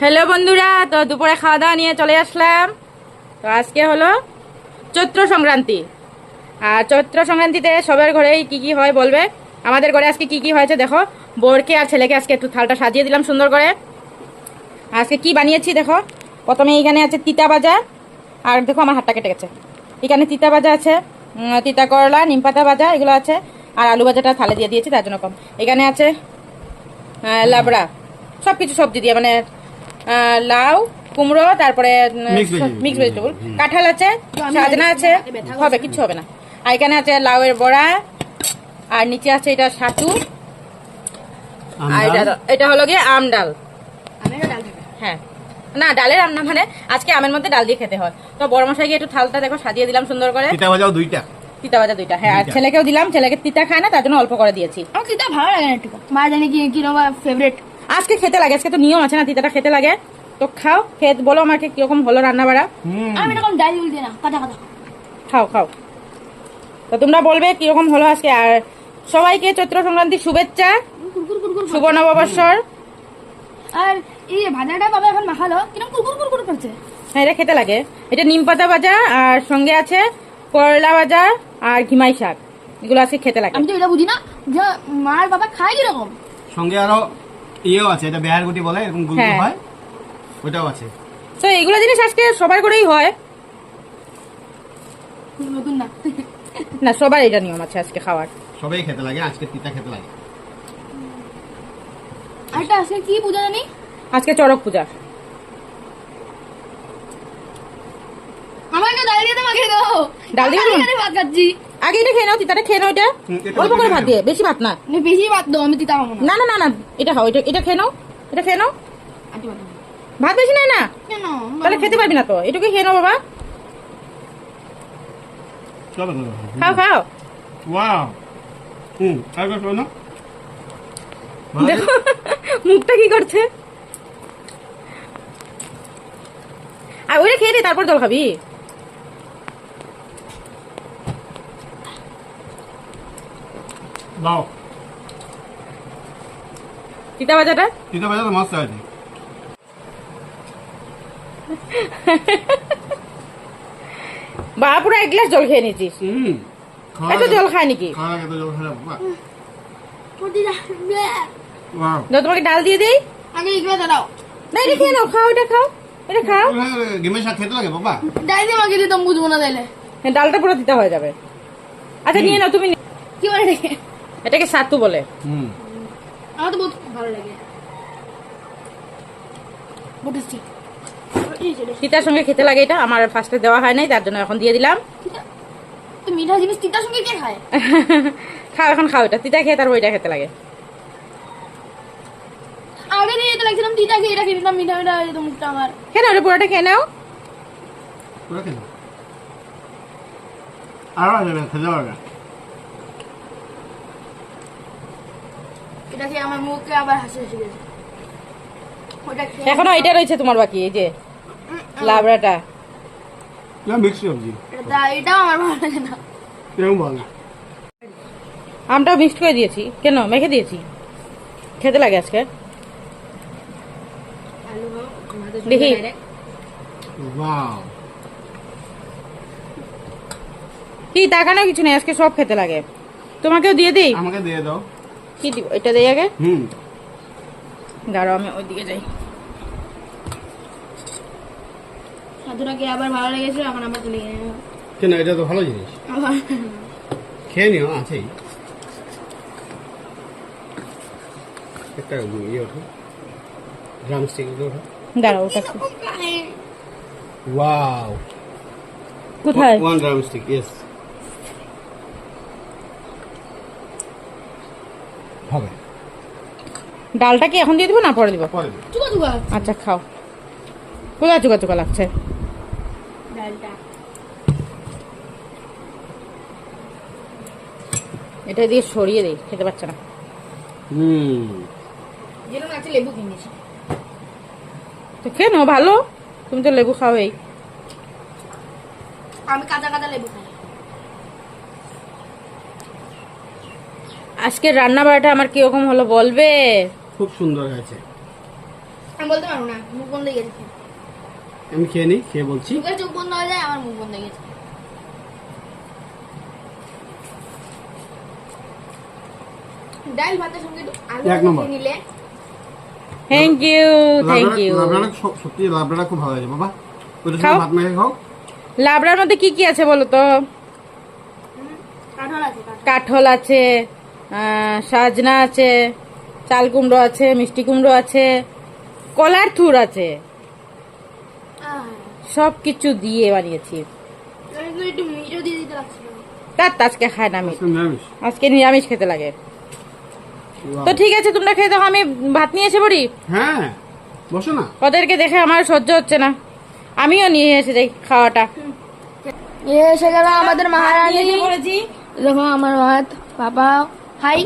Hello বন্ধুরা, তো দুপুরে খাওয়া দাওয়া নিয়ে চলে আসলাম। তো আজকে হলো চৈত্র সংক্রান্তি। আর চৈত্র সংক্রান্তিতে সবার ঘরেই কি কি হয় বলবে? আমাদের ঘরে আজকে কি কি হয়েছে দেখো। বোরকে আর ছেলেকে আজকে একটু থালটা সাজিয়ে দিলাম সুন্দর করে। আজকে কি বানিয়েছি দেখো? প্রথমে এইখানে আছে তিতা ভাজা। আর দেখো আমার হাতটা কেটে গেছে। এখানে তিতা ভাজা আছে তিতা করলা, নিম পাতা ভাজা, এগুলো আছে। আর আলু ভাজাটা থালে দিয়ে দিয়েছি, তার জন্য কম। এখানে আছে লাবড়া। সব কিছু সবজি দিয়ে মানে লাউ কুমড়ো তারপরে মিক্স ভেজিটেবল কাঁঠাল আছে সাজনা আছে হবে কিচ্ছু হবে না। আর এখানে আছে লাউয়ের বড়া আর নিচে আছে এটা সাতু। আর এটা এটা হলো গিয়ে আম ডাল। হ্যাঁ। না ডালের রান্না মানে আজকে আমের মধ্যে ডাল দিয়ে খেতে হয়। তো বড় মশাই গিয়ে একটু থালটা দেখো সাজিয়ে দিলাম সুন্দর করে। তিতা ভাজাও দুইটা। তিতা ভাজা দুইটা হ্যাঁ আর ছেলেকেও দিলাম ছেলেকে তিতা খায় না তার জন্য অল্প করে দিয়েছি। আমার তিতা ভালো লাগে না একটু মা জানি কি কীরকম ফেভারিট আজকে খেতে লাগে আজকে তো নিয়ম আছে না তিতাটা খেতে লাগে। তো খাও খেত বলো আমাকে কীরকম হলো রান্না বাড়া হুম। আমি এরকম ডাল উল দিই না কাটা কাটা খাও খাও। তো তোমরা বলবে কীরকম হলো আজকে। আর সবাইকে চৈত্র সংক্রান্তির শুভেচ্ছা শুভ নববর্ষর। আর এই ভাজাটা বাবা এখন মাখালো? কীরকম কুরকুর কুরকুর করছে। হ্যাঁ এটা খেতে লাগে। এটা নিম পাতা ভাজা আর সঙ্গে আছে করলা ভাজা আর ঘিমাই শাক। এগুলো আজকে খেতে লাগে। আমি তো এটা বুঝি না যে মার বাবা খায় কীরকম? সঙ্গে আরও ইয়েও আছে এটা বেহার গুটি বলে এরকম গুলগুল হ্যাঁ। হয় ওটাও আছে। তো এগুলো জিনিস আজকে সবার করেই হয়। নতুন না। না সবার এটা নিয়ম আছে আজকে খাওয়ার। সবাই খেতে লাগে আজকে তিতা খেতে লাগে। আজকে কি পূজা জানি? আজকে চড়ক পূজা। আমার একটা ডাল দিয়ে তো মাখিয়ে দাও। ডাল দিয়ে আমি এখানে ভাত খাচ্ছি। আগে এটা খেয়ে নাও তিতাটা খেয়ে নাও এটা। অল্প করে ভাত দিয়ে বেশি ভাত না। বেশি ভাত দাও আমি তিতা খাব না। না না না না এটা খাও এটা এটা খেয়ে নাও এটা খেয়ে নাও। ভাত বেশি নেয় না? তাহলে খেতে পারবি না তো এটুকু খেয়ে নাও বাবা। খাও খাও। ওয়াও। হুম না? দেখো মুখটা কি করছে? আর ওইটা খেয়ে দে তারপর জল খাবি। দাও। তিতা ভাজাটা তিতা ভাজা তো মস্ত আছে বা পুরো এক গ্লাস জল খেয়ে নিয়েছিস। এত জল খায় নাকি? তোমাকে ডাল দিয়ে দিই। আগে এগুলো দাও। না এটা খেয়ে নাও খাও এটা খাও এটা খাও। গেমের সাথে খেতে লাগে বাবা। ডাল দিয়ে মাখিয়ে দিতাম বুঝব না তাইলে। হ্যাঁ, ডালটা পুরো দিতে হয়ে যাবে। আচ্ছা নিয়ে নাও তুমি কি বলে এটাকে সাতু বলে। হুম। আমার তো বহুত ভালো লাগে। বহুত তিতার সঙ্গে খেতে লাগে এটা আমার ফার্স্টে দেওয়া হয় নাই তার জন্য এখন দিয়ে দিলাম। মিঠা জিনিস তিতার সঙ্গে কে খায়? খাও এখন খাও এটা। তিতা খেয়ে তারপর এটা খেতে লাগে। আগে দিয়ে যেতে লাগছিলাম তিতা খেয়ে এটা খেয়ে নিতাম মিঠা মিঠা হয়ে যেত মুখটা আমার। কেন ওটা পুরোটা খেয়ে নাও। পুরো খেতে আরও আছে খেতে পারবে এটা খেয়ে আমার মুখে আবার হাসি হাসি গেছে? এখনও এটা রয়েছে তোমার বাকি এই যে লাবড়াটা। এটা মিক্স সবজি এটা এটাও আমার ভালো লাগে না। এরকম বল আমটাও মিক্সড করে দিয়েছি। কেন? মেখে দিয়েছি। খেতে লাগে আজকে। দেখি। কি তাকানো কিছু নেই আজকে সব খেতে লাগে। তোমাকেও দিয়ে দিই? আমাকে দিয়ে দাও। কি দিব? এটা দেই আগে? হুম। দাঁড়াও আমি ওইদিকে যাই। সাধুটাকে আবার ভালো লেগেছে এখন আবার কেন এটা তো ভালো জিনিস। খেয়ে নিও আছেই। একটা ইয়ে ওঠো। ড্রাম স্টিক ওঠো। দাঁড়াও ওটা। ওয়াও কোথায়? ওয়ান ড্রাম স্টিক ইয়েস হবে ডালটা কি এখন দিয়ে দিব না পরে দিব? আচ্ছা খাও। কোথা চুকা চুকা লাগছে। এটা দিয়ে সরিয়ে দিই খেতে পারছে না। হুম। লেবু কিনেছি তো খেয়ে নাও ভালো। তুমি তো লেবু খাওয়াই। আমি কাঁচা কাঁচা লেবু খাই। আজকে রান্না বাড়াটা আমার কীরকম হলো বলবে? খুব সুন্দর হয়েছে। আমি বলতে পারব না মুখ বন্ধ হয়ে গেছে। আমি খেয়ে নিই খেয়ে বলছি। মুখের চোখ বন্ধ হয়ে যায় আমার মুখ বন্ধ হয়ে গেছে। ডাল ভাতের সঙ্গে একটু আলু এক নম্বর। নিলে। থ্যাংক ইউ থ্যাংক ইউ লাবড়াটা সত্যি লাবড়াটা খুব ভালো হয়েছে বাবা। খাও। সঙ্গে ভাত মেখে খাও। লাবড়ার মধ্যে কি কি আছে বলো তো? কাঁঠাল আছে কাঠল আছে আহ, সাজনা আছে। চাল কুমড়ো আছে মিষ্টি কুমড়ো আছে কলার থুর আছে। সব কিছু দিয়ে বানিয়েছি। তার আজকে খায় না আমি আজকে নিরামিষ। খেতে লাগে। তো ঠিক আছে তোমরা খেয়ে দেখো আমি ভাত নিয়ে এসে পড়ি? হ্যাঁ বসো না। ওদেরকে দেখে আমার সহ্য হচ্ছে না। আমিও নিয়ে এসে যাই খাওয়াটা। এ এসে গেল আমাদের মহারানী। নিয়ে দেখো আমার ভাত পাপা হাই।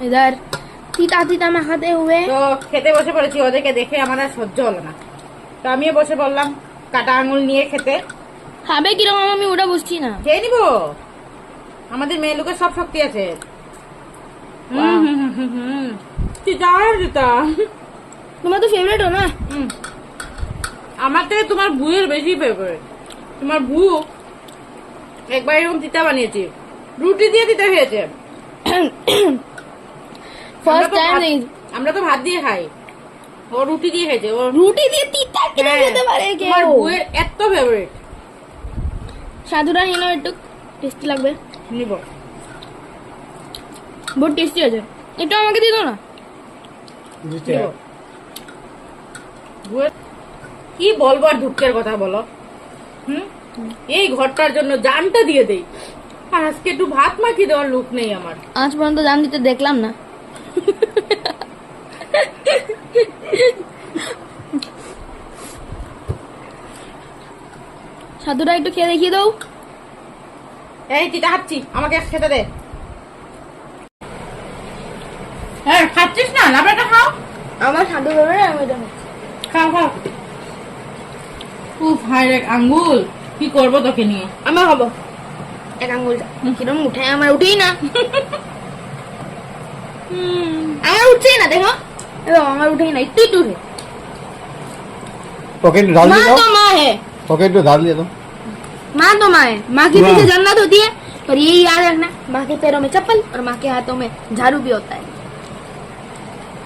এবার তিতা তিতা মাখাতে হুয়ে তো খেতে বসে পড়েছি ওদেরকে দেখে আমার আর সহ্য হলো না। তো আমিও বসে পড়লাম কাটা আঙুল নিয়ে খেতে। খাবে কীরকম আমি ওটা বুঝছি না। খেয়ে নিব? আমাদের মেয়ে লোকের সব শক্তি আছে। তিতা তিতা। তোমার তো ফেভারিট না? আমার থেকে তোমার ভুয়ের বেশি ফেভারিট তোমার ভু একবার এরকম তিতা বানিয়েছি। রুটি দিয়ে তিতা খেয়েছে। ফার্স্ট টাইম আমরা তো ভাত দিয়ে খাই। ও রুটি দিয়ে ও রুটি দিয়ে তিতা হ্যাঁ। খেতে পারে আমার বউয়ের এত ফেভারিট সাধুরা একটু টেস্টি লাগবে। নিব। বহুত টেস্টি আছে আমাকে দিয়ে দাও না। কি বলব আর দুঃখের কথা বলো? এই ঘরটার জন্য জানটা দিয়ে দেই। আজকে একটু ভাত মাখিয়ে দেওয়ার লোক নেই আমার। আজ পর্যন্ত জান দিতে দেখলাম না। সাধুরা একটু খেয়ে দেখিয়ে দাও। এই তিতা খাচ্ছি আমাকে খেতে দে। হ্যাঁ খাচ্ছিস না? লাবড়াটা খাও। আমার সাধু না আমি খাও খাও। উফ হায় রে আঙ্গুল। কি করব তোকে নিয়ে? আমার হব। এক আঙ্গুলটা কিরম উঠে আমার উঠেই না। আমার উঠছেই না দেখো এবার আমার উঠেই না একটু একটু উঠে ওকে একটু ডাল माँ দিয়ে দাও तो माँ है ওকে একটু ডাল দিয়ে দাও माँ तो माँ है माँ के माँ। पीछे जन्नत होती है पर ये याद रखना माँ के पैरों में चप्पल और माँ के हाथों में झाड़ू भी होता है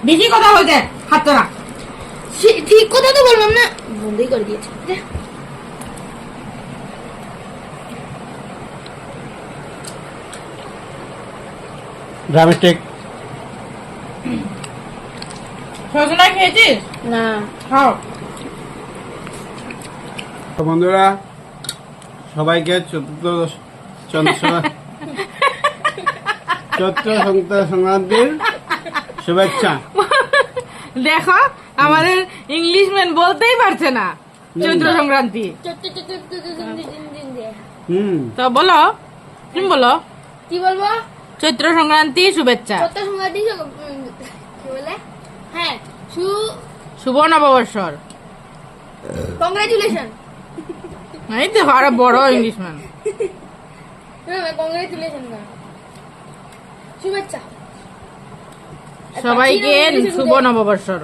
বেশি কথা হয়েছে হাত না সে- ঠিক কথা তো বললাম না বন্ধই করে দিয়েছে যা। গ্রামের টেক সজনা খেয়েছিস? না। খাও। তো বন্ধুরা সবাইকে চতুর্দশ চন্দ্র চৈত্র সংক্রান্তির শুভেচ্ছা। দেখো আমাদের ইংলিশ ম্যান বলতেই পারছে না চৈত্র সংক্রান্তি। হুম। তো বলো তুমি বলো। কি বলব? চৈত্র সংক্রান্তি শুভেচ্ছা। কি বলে হ্যাঁ সু শুভ নববর্ষর। কংগ্রাচুলেশন এই তো আরও বড় ইংলিশ ম্যান কংগ্রাচুলেশন শুভেচ্ছা। সবাইকে শুভ নববর্ষর।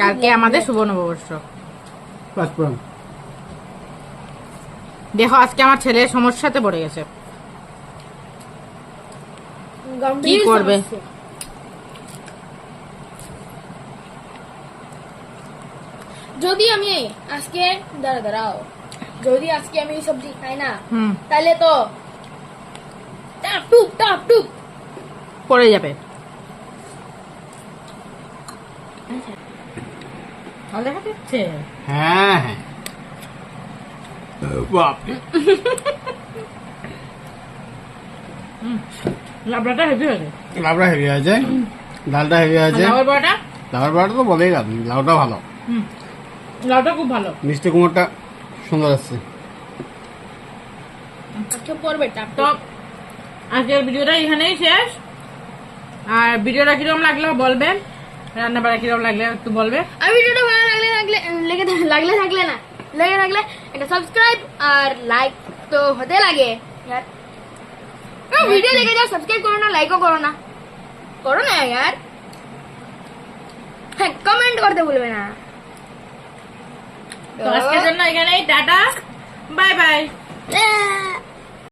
কালকে আমাদের শুভ নববর্ষ দেখো আজকে আমার ছেলে সমস্যাতে পড়ে গেছে। কি করবে? যদি আমি আজকে দাঁড়া দাঁড়াও। যদি আজকে আমি সবজি খাই না তাহলে তো টাপ টুপ টাপ টুপ পড়ে যাবে। ভালো দেখা যাচ্ছে? হ্যাঁ হ্যাঁ। বাপরে। লাবড়াটা হেভি হয়েছে লাউটা হেভি আছে ডালটা হেভি আছে লাউয়ের বড়াটা লাউর বাড়াটা তো বলেই গেল লাউটা ভালো। হুম। লাউটা খুব ভালো। মিষ্টি কুমড়টা সুন্দর আছে আচ্ছা পড়বে তো। আজকের ভিডিওটা এখানেই শেষ। আর ভিডিওটা কীরকম লাগল বলবে? রান্না বাড়া কীরকম লাগলে একটু বলবে? আর ভিডিওটা ভালো লাগলে লাগলে লেগে লাগলে থাকলে না লেগে থাকলে একটা সাবস্ক্রাইব আর লাইক তো হতে লাগে। ভিডিও লেগে যাও সাবস্ক্রাইব করো না লাইকও করো না। করো না यार কমেন্ট হ্যাঁ, করতে ভুলবে না। তো আজকের জন্য এখানেই টাটা বাই বাই।